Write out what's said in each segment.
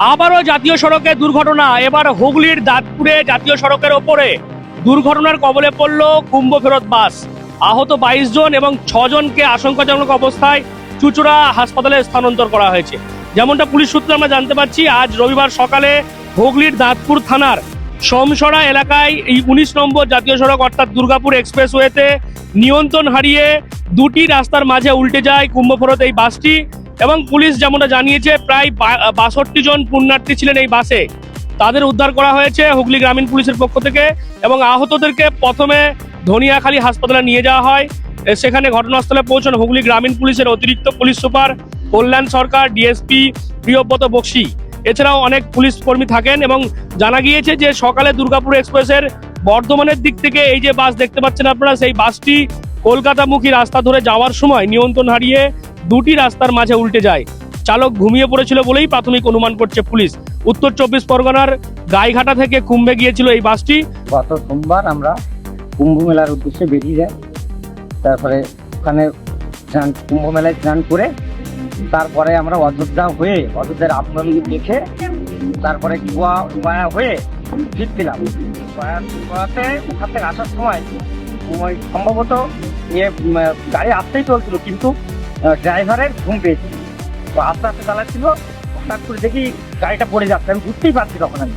আবারও জাতীয় সড়কে দুর্ঘটনা। এবার হুগলির দাঁতপুরে জাতীয় সড়কের ওপরে। দুর্ঘটনার কবলে পড়ল কুম্ভ ফেরত বাস। আহত বাইশ জন এবং ছজনকে আশঙ্কাজনক অবস্থায় চুচুড়া হাসপাতালে স্থানান্তর করা হয়েছে। যেমনটা পুলিশ সূত্রে আমরা জানতে পারছি, আজ রবিবার সকালে হুগলির দাঁতপুর থানার সমসড়া এলাকায় এই উনিশ নম্বর জাতীয় সড়ক অর্থাৎ দুর্গাপুর এক্সপ্রেসওয়েতে নিয়ন্ত্রণ হারিয়ে দুটি রাস্তার মাঝে উল্টে যায় কুম্ভফরত এই বাসটি। এবং পুলিশ যেমনটা জানিয়েছে, প্রায় বাষট্টি জন পুণ্যার্থী ছিলেন এই বাসে। তাদের উদ্ধার করা হয়েছে হুগলি গ্রামীণ পুলিশের পক্ষ থেকে এবং আহতদেরকে প্রথমে ধনিয়াখালী হাসপাতালে নিয়ে যাওয়া হয়। সেখানে ঘটনাস্থলে পৌঁছান হুগলি গ্রামীণ পুলিশের অতিরিক্ত police super Kalyan Sarkar, DSP Priyabrata Bakshi. এছাড়াও অনেক পুলিশ কর্মী থাকেন এবং জানা গিয়েছে যে সকালে দুর্গাপুর এক্সপ্রেসের বর্ধমানের দিক থেকে এই যে বাস দেখতে পাচ্ছেন আপনারা, সেই বাসটি কলকাতামুখী রাস্তা ধরে যাওয়ার সময় নিয়ন্ত্রণ হারিয়ে দুটি রাস্তার মাঝে উল্টে যায়। চালক ঘুমিয়ে পড়েছিল বলেই প্রাথমিক অনুমান করছে পুলিশ। উত্তর চব্বিশ পরগনার গাইঘাটা থেকে কুম্ভে গিয়েছিল এই বাসটি। গত সোমবার আমরা কুম্ভ মেলার উদ্দেশ্যে বেরিয়ে যাই। তারপরে ওখানে কুম্ভ মেলায় স্নান করে তারপরে আমরা অযোধ্যা হয়ে, অযোধ্যার আপনার দেখে তারপরে গোয়া গোয়া হয়ে ফিরছিলাম। গোয়া গোয়াতে ওখান থেকে আসার সময় সম্ভবত গাড়ি আসতেই চলছিল, কিন্তু ড্রাইভারের ঘুম পেয়েছিল তো আস্তে আস্তে চালাচ্ছিল হঠাৎ করে দেখি গাড়িটা পড়ে যাচ্ছে। আমি বুঝতেই পারছি তখন আমি।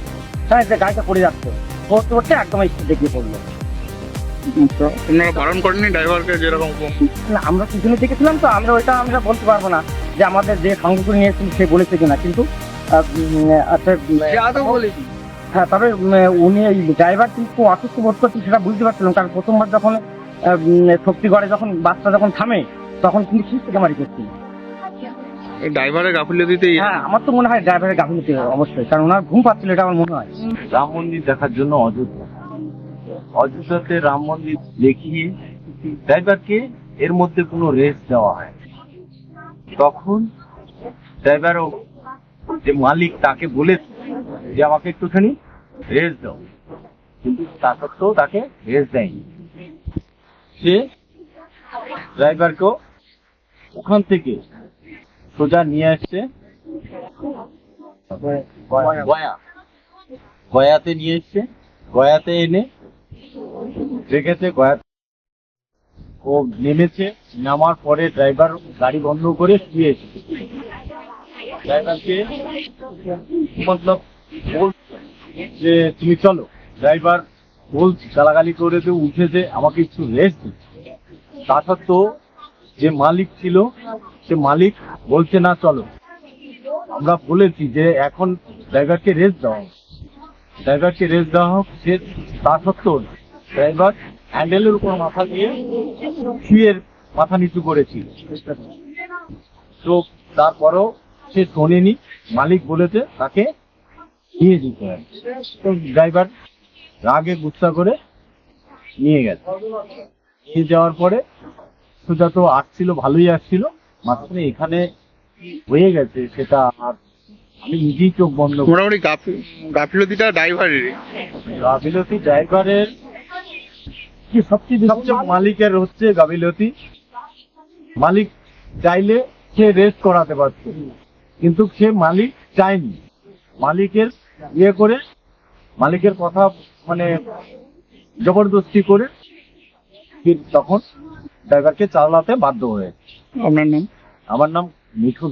হ্যাঁ যে গাড়িটা পড়ে যাচ্ছে পড়তে পড়তে একদম স্পিডে গিয়ে পড়ল। আপনারা বারণ করেননি ড্রাইভারকে যেরকম না আমরা পিছনে দেখেছিলাম তো আমরা ওইটা আমরা বলতে পারব না যে আমাদের যে সঙ্গে করে নিয়ে এসেছিল সে বলেছে কিনা। কিন্তু আচ্ছা হ্যাঁ তবে উনি এই ড্রাইভার কিন্তু অসুস্থ বোধ করছে সেটা বুঝতে পারছিলাম। কারণ প্রথমবার যখন শক্তিগড়ে যখন বাসটা যখন থামে তখন কিন্তু ঠিক থেকে মারি করছি ড্রাইভারের গাফিলতিতেই হ্যাঁ আমার তো মনে হয় ড্রাইভারের গাফিলতি অবশ্যই। কারণ ওনার ঘুম পাচ্ছিল এটা আমার মনে হয়। রাম মন্দির দেখার জন্য অযোধ্যা। অযোধ্যাতে রাম মন্দির দেখিয়ে ড্রাইভারকে এর মধ্যে কোনো রেস্ট দেওয়া হয় তখন ড্রাইভারও যে মালিক তাকে বলেছে যে আমাকে একটুখানি রেস্ট দাও। কিন্তু তা সত্ত্বেও তাকে রেস্ট দেয়নি। সে ড্রাইভারকেও ওখান থেকে সোজা নিয়ে আসছে। গয়া। গয়াতে নিয়ে এসছে। গয়াতে এনে রেখেছে গয়া ও নেমেছে। নামার পরে ড্রাইভার গাড়ি বন্ধ করে শুয়ে এসেছে ড্রাইভারকে মতলব যে তুমি চলো। ড্রাইভার বলছি গালাগালি করে তো উঠেছে আমাকে একটু রেস্ট তা সত্ত্বেও যে মালিক ছিল, সে মালিক বলছে, না, চলো। আমরা বলেছি যে এখন ড্রাইভারকে রেস্ট দেওয়া হোক। ড্রাইভারকে রেস্ট দেওয়া হোক, সে তা সত্ত্বেও ড্রাইভার হ্যান্ডেলের উপর মাথা দিয়ে শুয়ে মাথা নিচু করেছিল। তো তারপরেও সে শোনেনি। মালিক বলেছে তাকে নিয়ে যেতে হবে। তো ড্রাইভার রাগে গুচ্ছা করে নিয়ে গেছে নিয়ে যাওয়ার পরে সোজা তো আসছিল ভালোই আসছিল। মাঝখানে এখানে হয়ে গেছে সেটা আর আমি নিজেই চোখ বন্ধ মোটামুটি গাফিলতিটা ড্রাইভারেরই গাফিলতি ড্রাইভারের কি সবচেয়ে হচ্ছে মালিকের হচ্ছে গাফিলতি। মালিক চাইলে সে রেস্ট করাতে পারত কিন্তু সে মালিক চায়নি। মালিকের ইয়ে করে মালিকের কথা মানে জবরদস্তি করে তখন ড্রাইভারকে চালাতে বাধ্য হয়ে। আপনার নাম আমার নাম মিঠুন।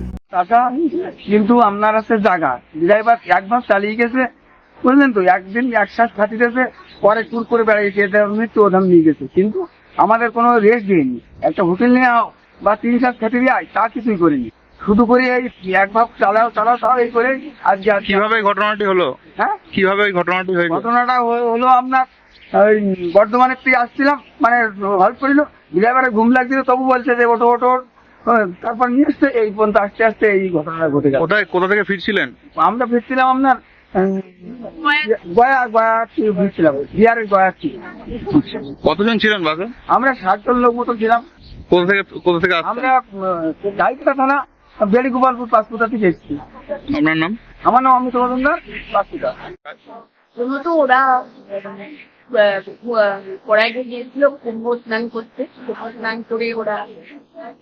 টাকা কিন্তু আপনার আছে জায়গা। ড্রাইভার একবার চালিয়ে গেছে বুঝলেন তো? একদিন একসাথ খাটিতেছে পরে ট্যুর করে বেড়াইছে এটা মৃত্যু ওধাম নিয়ে গেছে। কিন্তু আমাদের কোনো রেস্ট দিইনি একটা হোটেল নিয়ে আও বা তিন চার খেতে দিয়ে আয় তা কিছুই করিনি। শুধু করে এই এক ভাব চালাও চালাও চালাও এই করে আজকে কীভাবে ঘটনাটি হলো? হ্যাঁ? কীভাবে এই ঘটনাটি হয়ে ঘটনাটা হলো আপনার ওই বর্ধমানের থেকে আসছিলাম মানে হেল্প করিল। ড্রাইভারের ঘুম লাগছিল তবু বলছে যে ওটো ওটো তারপর নিয়ে এই পর্যন্ত আস্তে আস্তে এই ঘটনা ঘটে গেল। কোথায় কোথা থেকে ফিরছিলেন? আমরা ফিরছিলাম আপনার গয়া গয়া ফিরছিলাম বিহারের গয়া কি কতজন ছিলেন বাসে? আমরা ষাট জন লোক মতো ছিলাম। কোথা থেকে কোথা থেকে আমরা গাইকটা থানা বেড়ি গোপালপুর পাঁচপুতা থেকে এসেছি। আপনার নাম? আমার নাম অমিত মজুমদার পাঁচপুতা। ওরা পড়াইতে গিয়েছিল কুম্ভ স্নান করতে। কুম্ভ স্নান করে ওরা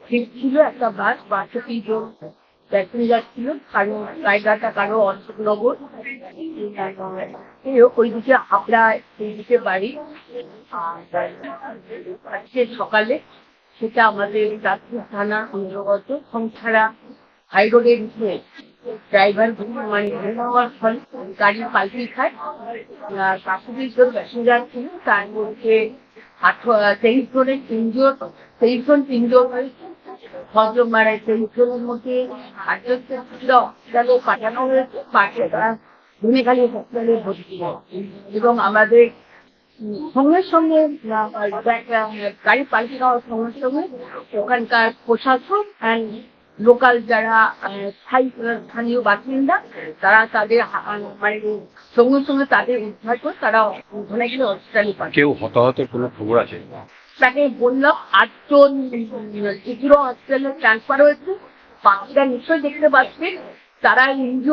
ফিরছিল একটা বাস, বাসে তিনজন প্যাসেঞ্জার ছিল কারও জায়গাটা কারও অশোকনগর। ওইদিকে হাবড়া এইদিকে বাড়ি। আজকে সকালে সেটা আমাদের রাত্রি থানা অন্তর্গত সংসারা হাই রোডের উপরে ড্রাইভার মানে ঘুমাবার ফলে গাড়ি পাল্টি খায়। কাকুটি জন প্যাসেঞ্জার ছিল, তার মধ্যে তেইশ জনের তিনজন, তেইশ জন তিনজন হয়েছে। তেইশ জনের মধ্যে আটজন হসপিটালে পাঠানো হয়েছে, পাঠিয়ে তারা ধুমেখালি হসপিটালে ভর্তি এবং আমাদের সঙ্গে সঙ্গে গাড়ি পাল্টে দেওয়ার সঙ্গে সঙ্গে ওখানকার প্রশাসন লোকাল যারা স্থায়ী স্থানীয় বাসিন্দা তারা তাদের মানে সঙ্গে সঙ্গে তাদের উদ্ধার করে তারা ওখানে গিয়ে হসপিটালে পাঠায়। কেউ হতাহতের কোনো খবর আছে? তাকে বললাম আটজন ইসরো হসপিটালে ট্রান্সফার হয়েছে। বাকিরা নিশ্চয়ই দেখতে পাচ্ছেন তারা ইন্দ্র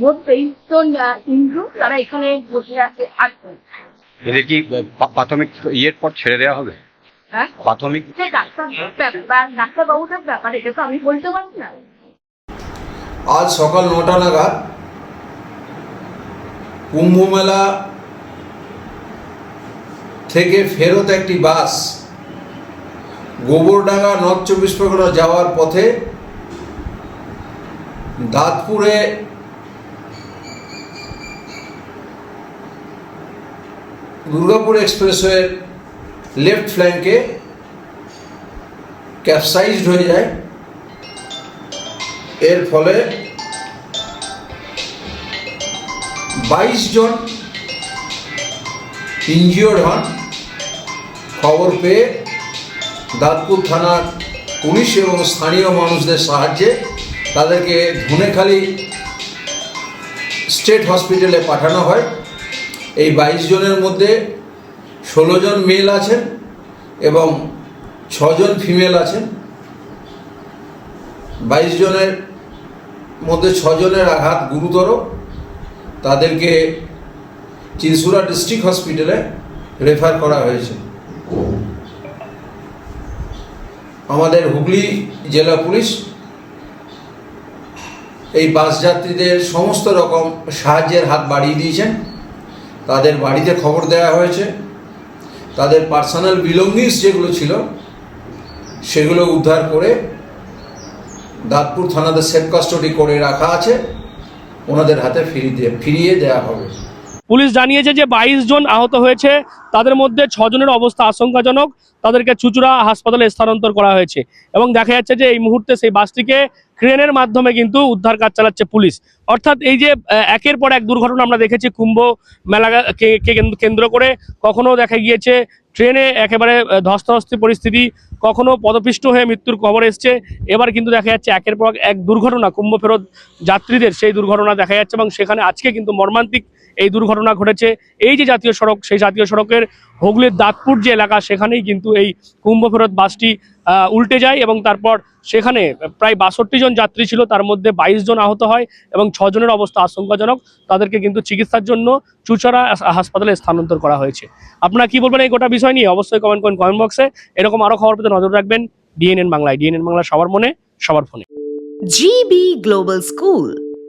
মোট তেইশ জন ইন্দ্র তারা এখানে বসে আছে আটজন। এদের কি প্রাথমিক ইয়ের পর ছেড়ে দেওয়া হবে? প্রাথমিক সে ডাক্তার ব্যাপার ডাক্তারবাবুটার ব্যাপার এটা তো আমি বলতে পারি না। আজ সকাল নটা নাগাদ কুম্ভ মেলা থেকে ফেরত একটি বাস গোবরডাঙ্গা নর্থ চব্বিশ পরগনা যাওয়ার পথে দাঁতপুরে দুর্গাপুর এক্সপ্রেসওয়ের লেফট ফ্ল্যাঙ্কে ক্যাপসাইজড হয়ে যায়। এর ফলে বাইশ জন ইনজিওর্ড হন। খবর পেয়ে দাঁতপুর থানার পুলিশ এবং স্থানীয় মানুষদের সাহায্যে তাদেরকে ধনেখালি স্টেট হসপিটালে পাঠানো হয়। এই বাইশ জনের মধ্যে ষোলো জন মেল আছেন এবং ছজন ফিমেল আছেন। বাইশ জনের মধ্যে ছজনের আঘাত গুরুতর। তাদেরকে চিনসুরা ডিস্ট্রিক্ট হসপিটালে রেফার করা হয়েছে। আমাদের হুগলি জেলা পুলিশ এই বাস যাত্রীদের সমস্ত রকম সাহায্যের হাত বাড়িয়ে দিয়েছেন। তাদের বাড়িতে খবর দেওয়া হয়েছে। তাদের পার্সোনাল বিলঙ্গিংস যেগুলো ছিল, সেগুলো উদ্ধার করে দাঁতপুর থানাতে সেফ কাস্টডি করে রাখা আছে। ওনাদের হাতে ফিরিয়ে দিয়ে ফিরিয়ে দেওয়া হবে। পুলিশ জানিয়েছে যে বাইশ জন আহত হয়েছে। তাদের মধ্যে ছজনের অবস্থা আশঙ্কাজনক। তাদেরকে চুচুড়া হাসপাতালে স্থানান্তর করা হয়েছে। এবং দেখা যাচ্ছে যে এই মুহূর্তে সেই বাসটিকে ক্রেনের মাধ্যমে কিন্তু উদ্ধার কাজ চালাচ্ছে পুলিশ। অর্থাৎ এই যে একের পর এক দুর্ঘটনা আমরা দেখেছি কুম্ভ মেলাকে, কে কেন্দ্র- করে। কখনো দেখা গিয়েছে ট্রেনে একেবারে ধস্তাধস্তি পরিস্থিতি। কখনো পদপিষ্ট হয়ে মৃত্যুর খবর এসছে। এবার কিন্তু দেখা যাচ্ছে একের পর এক দুর্ঘটনা, কুম্ভ ফেরত যাত্রীদের সেই দুর্ঘটনা দেখা যাচ্ছে। এবং সেখানে আজকে কিন্তু মর্মান্তিক এই দুর্ঘটনা ঘটেছে। এই যে জাতীয় সড়ক সেই জাতীয় সড়কের হুগলির দাঁতপুর যে এলাকা সেখানেই কিন্তু এই কুম্ভফেরত বাসটি উল্টে যায় এবং তারপর সেখানে প্রায় বাষট্টি জন যাত্রী ছিল। তার মধ্যে বাইশ জন আহত হয় এবং ছজনের অবস্থা আশঙ্কাজনক। তাদেরকে কিন্তু চিকিৎসার জন্য চুচড়া হাসপাতালে স্থানান্তর করা হয়েছে। আপনারা কি বলবেন এই গোটা বিষয় নিয়ে? অবশ্যই কমেন্ট করেন কমেন্ট বক্সে এরকম আরও খবর পেতে নজর রাখবেন। ডিএনএন বাংলায়। ডিএনএন বাংলা সবার মনে সবার ফোনে। GB global School,